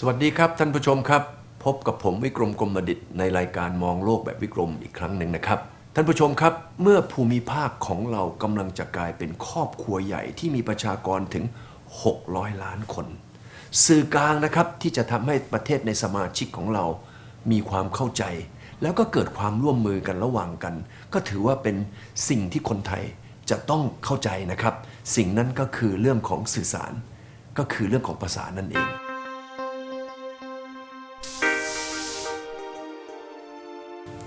สวัสดีครับท่านผู้ชมครับ พบกับผมวิกรมกรมดิตในรายการมองโลกแบบวิกรมอีกครั้งหนึ่งนะครับ ท่านผู้ชมครับ เมื่อภูมิภาคของเรากำลังจะกลายเป็นครอบครัวใหญ่ที่มีประชากรถึง 600 ล้านคน สื่อกลางนะครับที่จะทำให้ประเทศในสมาชิกของเรา มีความเข้าใจ แล้วก็เกิดความร่วมมือกันระหว่างกัน ก็ถือว่าเป็นสิ่งที่คนไทยจะต้องเข้าใจนะครับ สิ่งนั้นก็คือเรื่องของสื่อสาร ก็คือเรื่องของภาษานั่นเอง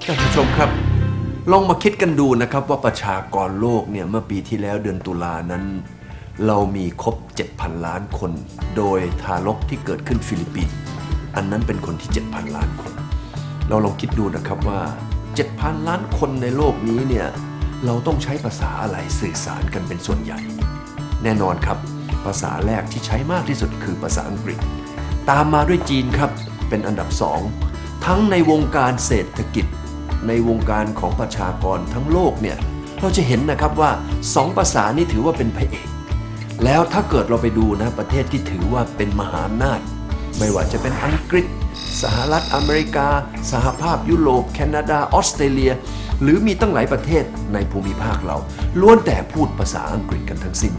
ท่านผู้ชมครับ ลองมาคิดกันดูนะครับว่าประชากรโลกเนี่ยเมื่อปีที่แล้วเดือนตุลานั้น เรามีครบ 7,000 ล้านคน โดยทารกที่เกิดขึ้นฟิลิปปินส์อันนั้นเป็นคนที่ 7,000 ล้านคน เราลองคิดดูนะครับว่า 7,000 ล้านคนในโลกนี้เนี่ยเราต้องใช้ภาษาอะไรสื่อสารกันเป็นส่วนใหญ่ แน่นอนครับ ภาษาแรกที่ใช้มากที่สุดคือภาษาอังกฤษ ตามมาด้วยจีนครับเป็นอันดับสองทั้งในวงการเศรษฐกิจ ในวงการของประชากรทั้งโลกเนี่ยเราจะเห็นนะครับว่าสองภาษานี้ถือว่าเป็นพระเอก แล้วถ้าเกิดเราไปดูนะประเทศที่ถือว่าเป็นมหาอำนาจ ไม่ว่าจะเป็นอังกฤษ สหรัฐอเมริกา สหภาพยุโรป แคนาดา ออสเตรเลีย หรือมีตั้งหลายประเทศในภูมิภาคเรา ล้วนแต่พูดภาษาอังกฤษกันทั้งสิ้น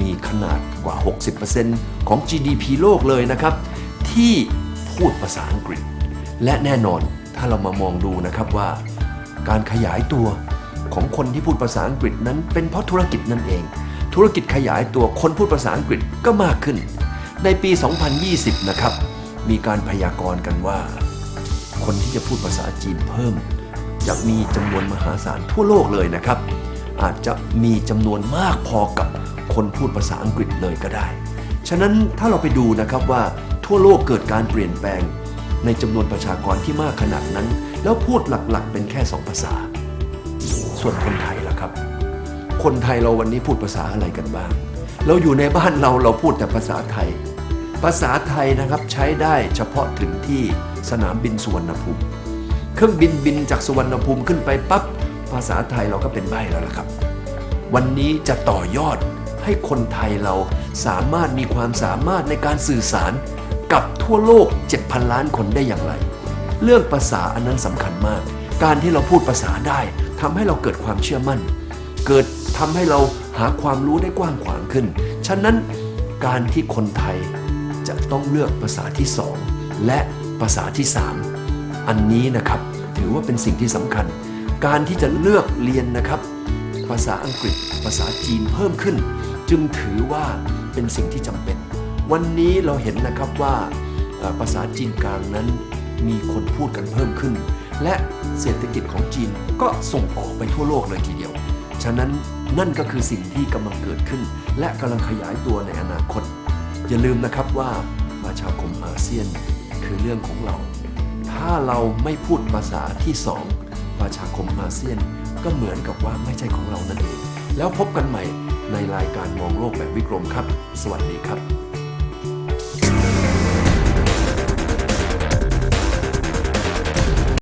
มีขนาดกว่า 60%ของ GDP โลกเลยนะครับ ที่พูดภาษาอังกฤษ และแน่นอน ถ้าเรามามองดูนะครับว่า การขยายตัวของคนที่พูดภาษาอังกฤษนั้นเป็นเพราะธุรกิจนั่นเอง ธุรกิจขยายตัวคนพูดภาษาอังกฤษก็มากขึ้น ในปี 2020 นะครับ มีการพยากรณ์กันว่า คนที่จะพูดภาษาจีนเพิ่มจะมีจำนวนมหาศาลทั่วโลกเลยนะครับ อาจจะมีจำนวนมากพอกับคนพูดภาษาอังกฤษเลยก็ได้ ฉะนั้นถ้าเราไปดูนะครับว่าทั่วโลกเกิดการเปลี่ยนแปลง ในจำนวนประชากรที่มากขนาดนั้น แล้วพูดหลักๆ เป็นแค่สองภาษา ส่วนคนไทยล่ะครับ คนไทยเราวันนี้พูดภาษาอะไรกันบ้าง เราอยู่ในบ้านเราเราพูดแต่ภาษาไทย ภาษาไทยนะครับใช้ได้เฉพาะถึงที่สนามบินสุวรรณภูมิ เครื่องบินบินจากสุวรรณภูมิขึ้นไปปั๊บภาษาไทยเราก็เป็นใบแล้วล่ะครับ วันนี้จะต่อยอดให้คนไทยเราสามารถมีความสามารถในการสื่อสาร กับทั่วโลก 7,000 ล้านคนได้อย่างไร เรื่องภาษาอันนั้นสำคัญมาก การที่เราพูดภาษาได้ทำให้เราเกิดความเชื่อมั่น เกิดทำให้เราหาความรู้ได้กว้างขวางขึ้น ฉะนั้นการที่คนไทยจะต้องเลือกภาษาที่สองและภาษาที่สามอันนี้นะครับถือว่าเป็นสิ่งที่สำคัญ การที่จะเลือกเรียนนะครับ ภาษาอังกฤษ ภาษาจีนเพิ่มขึ้น จึงถือว่าเป็นสิ่งที่จำเป็น วันนี้เราเห็นนะครับว่าภาษาจีนกลางนั้นมีคนพูดกันเพิ่มขึ้น และเศรษฐกิจของจีนก็ส่งออกไปทั่วโลกเลยทีเดียว ฉะนั้นนั่นก็คือสิ่งที่กำลังเกิดขึ้น และกำลังขยายตัวในอนาคต อย่าลืมนะครับว่าประชาคมอาเซียนคือเรื่องของเรา ถ้าเราไม่พูดภาษาที่สองประชาคมอาเซียนก็เหมือนกับว่าไม่ใช่ของเรานั่นเอง แล้วพบกันใหม่ในรายการมองโลกแบบวิกรมครับ สวัสดีครับ